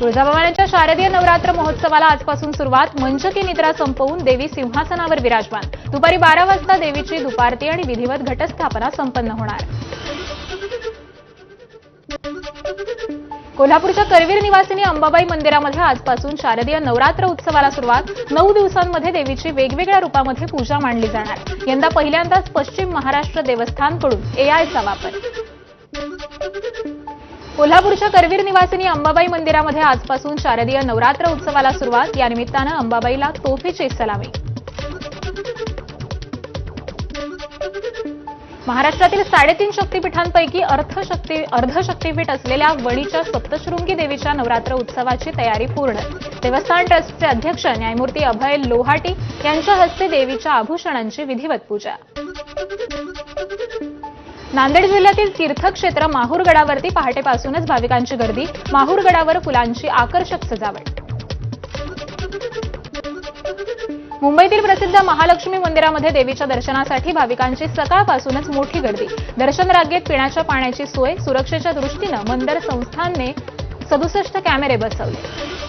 तुळजाभवानीच्या शारदीय नवरात्र महोत्सवाला आजपासून सुरुवात. मंचकी निद्रा संपवून देवी सिंहासनावर विराजमान. दुपारी बारा वाजता देवीची दुपारती आणि विधिवत घटस्थापना संपन्न होणार. कोल्हापूरच्या करवीर निवासिनी अंबाबाई मंदिरामध्ये आजपासून शारदीय नवरात्र उत्सवाला सुरुवात. नऊ दिवसांमध्ये देवीची वेगवेगळ्या रूपामध्ये पूजा मांडली जाणार. यंदा पहिल्यांदाच पश्चिम महाराष्ट्र देवस्थानकडून एआयचा वापर. कोल्हापूरच्या करवीर निवासिनी अंबाबाई मंदिरामध्ये आजपासून शारदीय नवरात्र उत्सवाला सुरुवात. या निमित्तानं अंबाबाईला तोफीची सलामी. महाराष्ट्रातील साडेतीन शक्तीपीठांपैकी अर्थशक्ती अर्धशक्तीपीठ असलेल्या वणीच्या सप्तशृंगी देवीच्या नवरात्र उत्सवाची तयारी पूर्ण. देवस्थान ट्रस्टचे अध्यक्ष न्यायमूर्ती अभय लोहाटी यांच्या हस्ते देवीच्या आभूषणांची विधिवत पूजा. नांदेड जिल्ह्यातील तीर्थक्षेत्र माहूरगडावरती पहाटेपासूनच भाविकांची गर्दी. माहूरगडावर फुलांची आकर्षक सजावट. मुंबईतील प्रसिद्ध महालक्ष्मी मंदिरामध्ये देवीच्या दर्शनासाठी भाविकांची सकाळपासूनच मोठी गर्दी. दर्शन रांगेत पिण्याच्या पाण्याची सोय सुरक्षेच्या दृष्टीनं मंदिर संस्थानने सदुसष्ट कॅमेरे बसवले.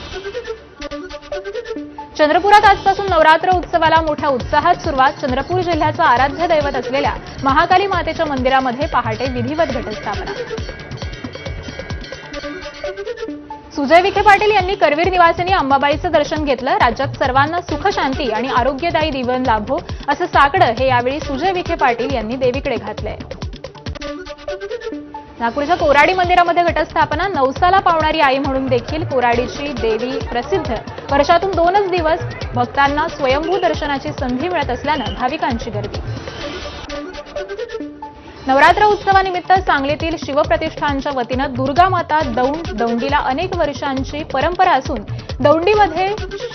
चंद्रपुरात आजपासून नवरात्र उत्सवाला मोठ्या उत्साहात सुरुवात. चंद्रपूर जिल्ह्याचं आराध्य दैवत असलेल्या महाकाली मातेच्या मंदिरामध्ये पहाटे विधिवत घटस्थापना. सुजय विखे पाटील यांनी करवीर निवासिनी अंबाबाईचं दर्शन घेतलं. राज्यात सर्वांना सुख शांती आणि आरोग्यदायी जीवन लाभो असं साकडं हे यावेळी सुजय विखे पाटील यांनी देवीकडे घातलंय. नागपूरच्या कोराडी मंदिरामध्ये घटस्थापना. नवसाला पावणारी आई म्हणून देखील कोराडीची देवी प्रसिद्ध. वर्षातून दोनच दिवस भक्तांना स्वयंभू दर्शनाची संधी मिळत असल्यानं भाविकांची गर्दी. नवरात्र उत्सवानिमित्त सांगलीतील शिवप्रतिष्ठानच्या वतीनं दुर्गा माता दौंड दौंडीला अनेक वर्षांची परंपरा असून दौंडीमध्ये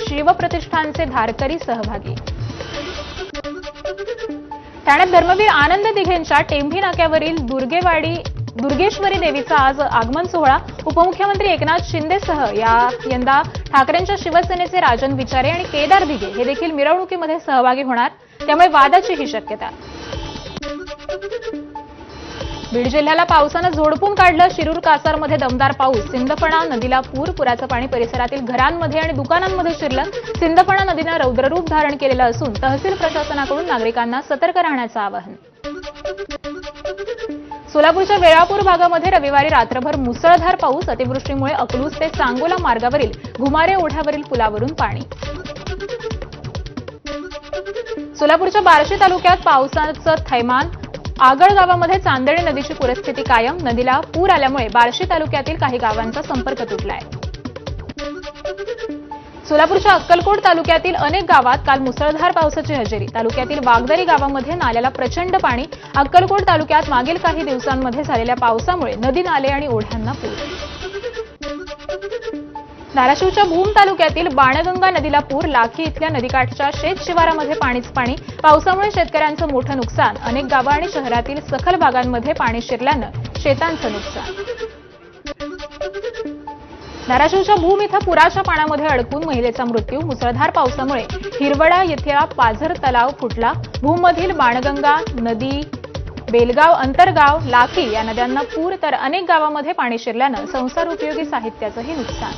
शिवप्रतिष्ठानचे धारकरी सहभागी. ठाण्यात धर्मवीर आनंद दिघेंच्या टेंभी नाक्यावरील दुर्गेवाडी दुर्गेश्वरी देवीचा आज आगमन सोहळा उपमुख्यमंत्री एकनाथ शिंदेसह या यंदा ठाकरेंच्या शिवसेनेचे राजन विचारे आणि केदार भिगे हे देखील मिरवणुकीमध्ये सहभागी होणार त्यामुळे वादाची ही शक्यता. बीड जिल्ह्याला पावसानं झोडपून काढलं शिरूर कासारमध्ये दमदार पाऊस. सिंदफणा नदीला पूर पुराचं पाणी परिसरातील घरांमध्ये आणि दुकानांमध्ये शिरलं. सिंदफणा नदीनं रौद्ररूप धारण केलेलं असून तहसील प्रशासनाकडून नागरिकांना सतर्क राहण्याचं आवाहन. सोलापूरच्या वेळापूर भागामध्ये रविवारी रात्रभर मुसळधार पाऊस अतिवृष्टीमुळे अकलूज ते सांगोला मार्गावरील घुमारे ओढ्यावरील पुलावरून पाणी. सोलापूरच्या बार्शी तालुक्यात पावसाचं थैमान आगळ गावामध्ये चांदणी नदीची पूरस्थिती कायम नदीला पूर आल्यामुळे बार्शी तालुक्यातील काही गावांचा संपर्क तुटलाय. सोलापूरच्या अक्कलकोट तालुक्यातील अनेक गावात काल मुसळधार पावसाची हजेरी. तालुक्यातील वागदरी गावामध्ये नाल्याला प्रचंड पाणी अक्कलकोट तालुक्यात मागील काही दिवसांमध्ये झालेल्या पावसामुळे नदी नाले आणि ओढ्यांना पूर. धाराशिवच्या भूम तालुक्यातील बाणगंगा नदीला पूर लाखी इथल्या नदीकाठच्या शेत शिवारामध्ये पाणीच पाणी पावसामुळे शेतकऱ्यांचं मोठं नुकसान अनेक गावं आणि शहरातील सखल भागांमध्ये पाणी शिरल्यानं शेतांचं नुकसान. धाराशिवच्या भूम इथं पुराच्या पाण्यामध्ये अडकून महिलेचा मृत्यू. मुसळधार पावसामुळे हिरवडा येथील पाझर तलाव फुटला. भूममधील बाणगंगा नदी बेलगाव अंतरगाव लाखी या नद्यांना पूर तर अनेक गावामध्ये पाणी शिरल्यानं संसार उपयोगी साहित्याचंही नुकसान.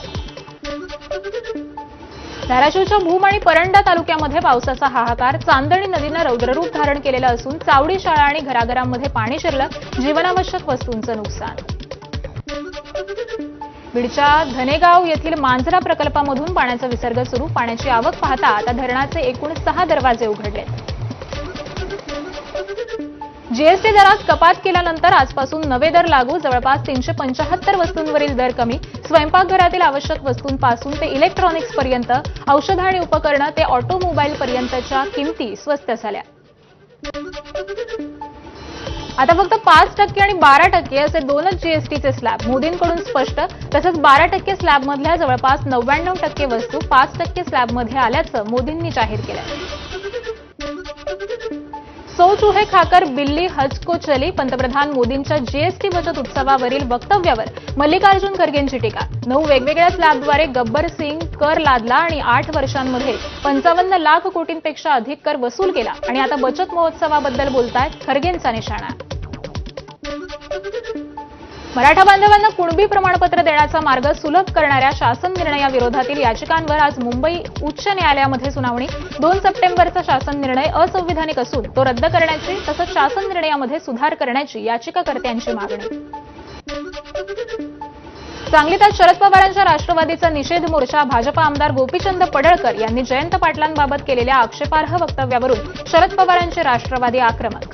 धाराशिवच्या भूम आणि परंडा तालुक्यामध्ये पावसाचा हाहाकार. चांदणी नदीनं रौद्ररूप धारण केलेलं असून चावडी शाळा आणि घराघरांमध्ये पाणी शिरलं. जीवनावश्यक वस्तूंचं नुकसान. बीडच्या धनेगाव येथील मांजरा प्रकल्पामधून पाण्याचा विसर्ग सुरू पाण्याची आवक पाहता आता धरणाचे एकूण सहा दरवाजे उघडले जीएसटी दरात कपात केल्यानंतर आजपासून नवे दर लागू जवळपास तीनशे पंचाहत्तर वस्तूंवरील दर कमी. स्वयंपाकघरातील आवश्यक वस्तूंपासून ते इलेक्ट्रॉनिक्स पर्यंत औषधं आणि उपकरणं ते ऑटोमोबाईल पर्यंतच्या किमती स्वस्त झाल्या. आता फक्त पाच टक्के आणि बारा टक्के असे दोनच जीएसटीचे स्लॅब मोदींकडून स्पष्ट तसंच बारा टक्के स्लॅबमधल्या जवळपास नव्याण्णव टक्के वस्तू पाच टक्के स्लॅबमध्ये आल्याचं मोदींनी जाहीर केलं सो चूहे खाकर बिल्ली हज को चली पंतप्रधान मोदींच्या जीएसटी बचत उत्सवावरील वक्तव्यावर मल्लिकार्जुन खरगेंची टीका. नऊ वेगवेगळ्या स्लॅबद्वारे गब्बर सिंग कर लादला आणि आठ वर्षांमध्ये पंचावन्न लाख कोटींपेक्षा अधिक कर वसूल केला. आणि आता बचत महोत्सवाबद्दल बोलतायत खरगेंचा निशाणा. मराठा बांधवांना कुणबी प्रमाणपत्र देण्याचा मार्ग सुलभ करणाऱ्या शासन निर्णयाविरोधातील याचिकांवर आज मुंबई उच्च न्यायालयामध्ये सुनावणी. दोन सप्टेंबरचा शासन निर्णय असंविधानिक असून तो रद्द करण्याची तसंच शासन निर्णयामध्ये सुधार करण्याची याचिकाकर्त्यांची मागणी. सांगलीत आज शरद पवारांच्या राष्ट्रवादीचा निषेध मोर्चा भाजपा आमदार गोपीचंद पडळकर यांनी जयंत पाटलांबाबत केलेल्या आक्षेपार्ह वक्तव्यावरून शरद पवारांचे राष्ट्रवादी आक्रमक.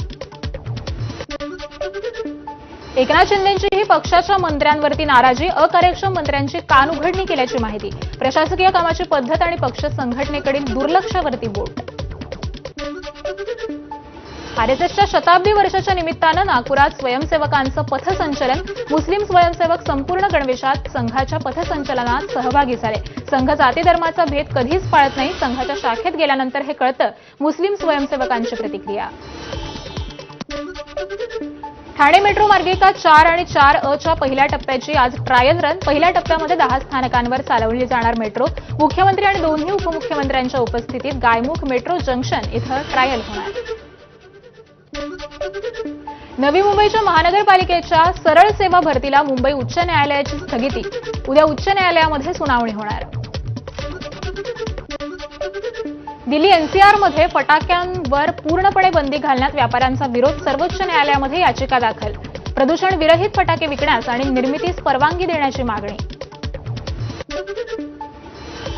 एकनाथ शिंदेंचीही पक्षाच्या मंत्र्यांवरती नाराजी अकार्यक्षम मंत्र्यांची कान उघडणी केल्याची माहिती. प्रशासकीय कामाची पद्धत आणि पक्ष संघटनेकडील दुर्लक्षावरती बोट. आरएसएसच्या शताब्दी वर्षाच्या निमित्तानं नागपुरात स्वयंसेवकांचं पथसंचलन मुस्लिम स्वयंसेवक संपूर्ण गणवेशात संघाच्या पथसंचलनात सहभागी झाले. संघ जाती धर्माचा भेद कधीच पाळत नाही संघाच्या शाखेत गेल्यानंतर हे कळतं मुस्लिम स्वयंसेवकांची प्रतिक्रिया. ठाणे मेट्रो मार्गिका चार आणि चार अ च्या पहिल्या टप्प्याची आज ट्रायल रन पहिल्या टप्प्यामध्ये दहा स्थानकांवर चालवली जाणार मेट्रो. मुख्यमंत्री आणि दोन्ही उपमुख्यमंत्र्यांच्या उपस्थितीत गायमुख मेट्रो जंक्शन इथं ट्रायल होणार. नवी मुंबईच्या महानगरपालिकेच्या सरळ सेवा भरतीला मुंबई उच्च न्यायालयाची स्थगिती. उद्या उच्च न्यायालयामध्ये सुनावणी होणार. दिल्ली एनसीआरमध्ये फटाक्यांवर पूर्णपणे बंदी घालण्यात व्यापाऱ्यांचा विरोध सर्वोच्च न्यायालयामध्ये याचिका दाखल. प्रदूषण विरहित फटाके विकण्यास आणि निर्मितीस परवानगी देण्याची मागणी.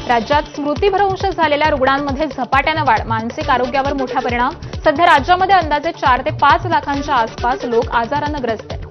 राज्यात स्मृतीभ्रंश झालेल्या रुग्णांमध्ये झपाट्यानं वाढ. मानसिक आरोग्यावर मोठा परिणाम. सध्या राज्यामध्ये अंदाजे चार ते पाच लाखांच्या आसपास लोक आजारानं ग्रस्त आहेत.